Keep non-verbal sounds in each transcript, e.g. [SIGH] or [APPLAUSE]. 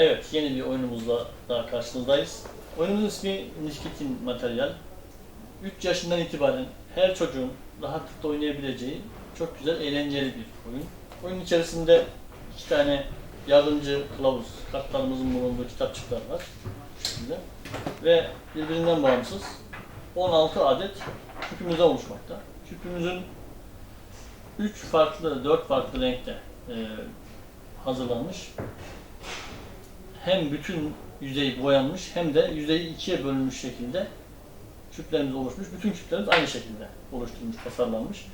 Evet, yeni bir oyunumuzla daha karşınızdayız. Oyunumuzun ismi Nişkitin Materyal. 3 yaşından itibaren her çocuğun rahatlıkla oynayabileceği çok güzel, eğlenceli bir oyun. Oyun içerisinde iki tane yardımcı kılavuz, kartlarımızın bulunduğu kitapçıklar var. Şekilde. Ve birbirinden bağımsız 16 adet küpümüzden oluşmakta. Küpümüzün 3 farklı, 4 farklı renkte e, hazırlanmış hem bütün yüzeyi boyanmış hem de yüzeyi ikiye bölünmüş şekilde küplerimiz oluşmuş. Bütün küplerimiz aynı şekilde oluşturulmuş, tasarlanmış.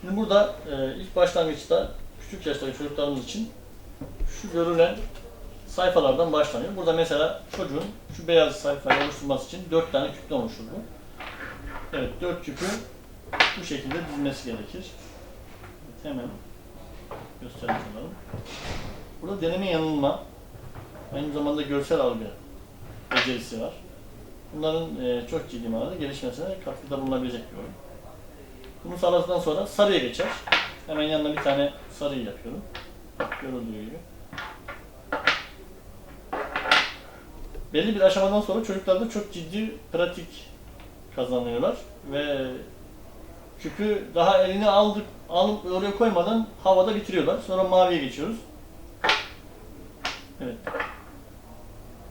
Şimdi burada e, ilk başlangıçta küçük yaştaki çocuklarımız için şu görülen sayfalardan başlanıyor. Burada mesela çocuğun şu beyaz sayfayı oluşturması için dört tane küpten oluşur bu. Evet, dört küpü bu şekilde dizmesi gerekir. Evet, hemen göstermiş olalım. Burada deneme yanılma, aynı zamanda görsel algı becerisi var. Bunların e, çok ciddi manada gelişmesine katkıda bulunabilecek bir oyun. Bunu sağladıktan sonra sarıya geçer. Hemen yanına bir tane sarıyı yapıyorum. Görüldüğü gibi. Belli bir aşamadan sonra çocuklarda çok ciddi pratik kazanıyorlar ve küpü daha eline aldık alıp oraya koymadan havada bitiriyorlar. Sonra maviye geçiyoruz. Evet.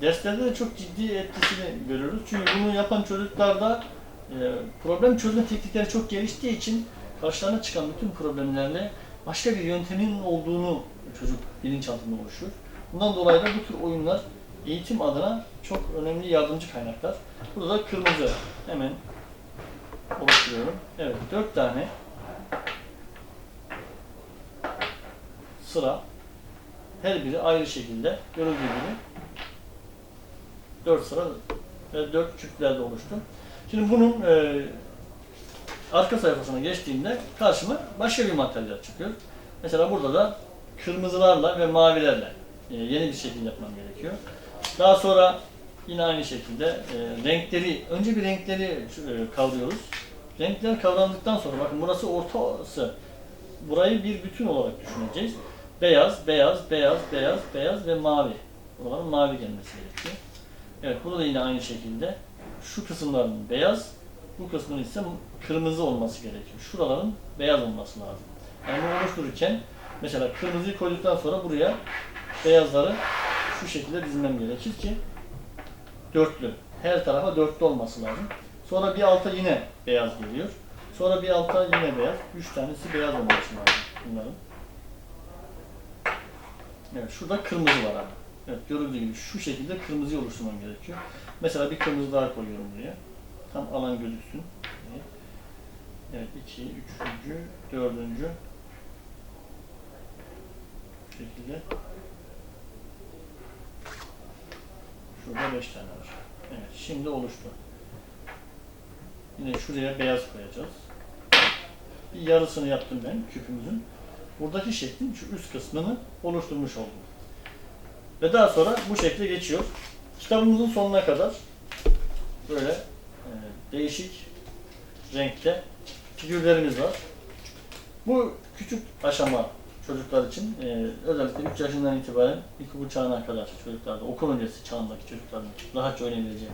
Derslerde de çok ciddi etkisini görüyoruz. Çünkü bunu yapan çocuklarda e, problem çözme teknikleri çok geliştiği için karşılarına çıkan bütün problemlerle başka bir yöntemin olduğunu çocuk bilinçaltında oluşuyor. Bundan dolayı da bu tür oyunlar eğitim adına çok önemli yardımcı kaynaklar. Burada da kırmızı hemen oluşturuyorum. Evet, dört tane sıra her biri ayrı şekilde görüldüğü gibi 4 sıra ve 4 küplerde oluştu. Şimdi bunun e, arka sayfasına geçtiğimde karşıma başka bir materyal çıkıyor. Mesela burada da kırmızılarla ve mavilerle e, yeni bir şekil yapmam gerekiyor. Daha sonra yine aynı şekilde e, renkleri, önce bir renkleri e, kavruyoruz. Renkler kavrandıktan sonra bakın burası ortası. Burayı bir bütün olarak düşüneceğiz. Beyaz, beyaz, beyaz, beyaz, beyaz ve mavi. Buraların mavi gelmesi gerekiyor. Evet, burada da yine aynı şekilde şu kısımların beyaz, bu kısmın ise kırmızı olması gerekiyor. Şuraların beyaz olması lazım. Yani bunu oluştururken mesela kırmızıyı koyduktan sonra buraya beyazları şu şekilde dizmem gerekir ki dörtlü. Her tarafa dörtlü olması lazım. Sonra bir alta yine beyaz geliyor. Sonra bir alta yine beyaz. Üç tanesi beyaz olması lazım bunların. Evet, şurada kırmızı var abi. Evet, görüldüğü gibi şu şekilde kırmızıyı oluşturmam gerekiyor. Mesela bir kırmızı daha koyuyorum buraya. Tam alan gözüksün. Evet, iki, üçüncü, dördüncü. Şekilde. Şurada beş tane var. Evet, şimdi oluştu. Yine şuraya beyaz koyacağız. Bir yarısını yaptım ben küpümüzün. Buradaki şeklin şu üst kısmını oluşturmuş oldum. Ve daha sonra bu şekle geçiyor. Kitabımızın sonuna kadar böyle e, değişik renkte figürlerimiz var. Bu küçük aşama çocuklar için e, özellikle 3 yaşından itibaren ilkokul çağına kadar çocuklarda, okul öncesi çağındaki çocukların rahatça oynayabileceği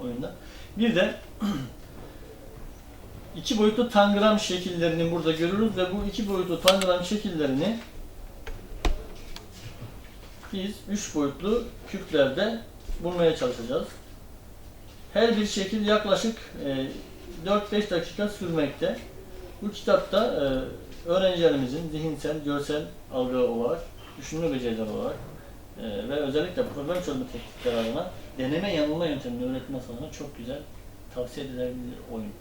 oyunda. Bir de [CLEARS THROAT] iki boyutlu tangram şekillerini burada görürüz ve bu iki boyutlu tangram şekillerini biz üç boyutlu küplerde bulmaya çalışacağız. Her bir şekil yaklaşık e, 4-5 dakika sürmekte. Bu kitapta e, öğrencilerimizin zihinsel, görsel algı olarak, düşünme becerileri olarak e, ve özellikle problem çözme teknikleri adına deneme yanılma yöntemini öğretmesi adına çok güzel tavsiye edilebilir oyun.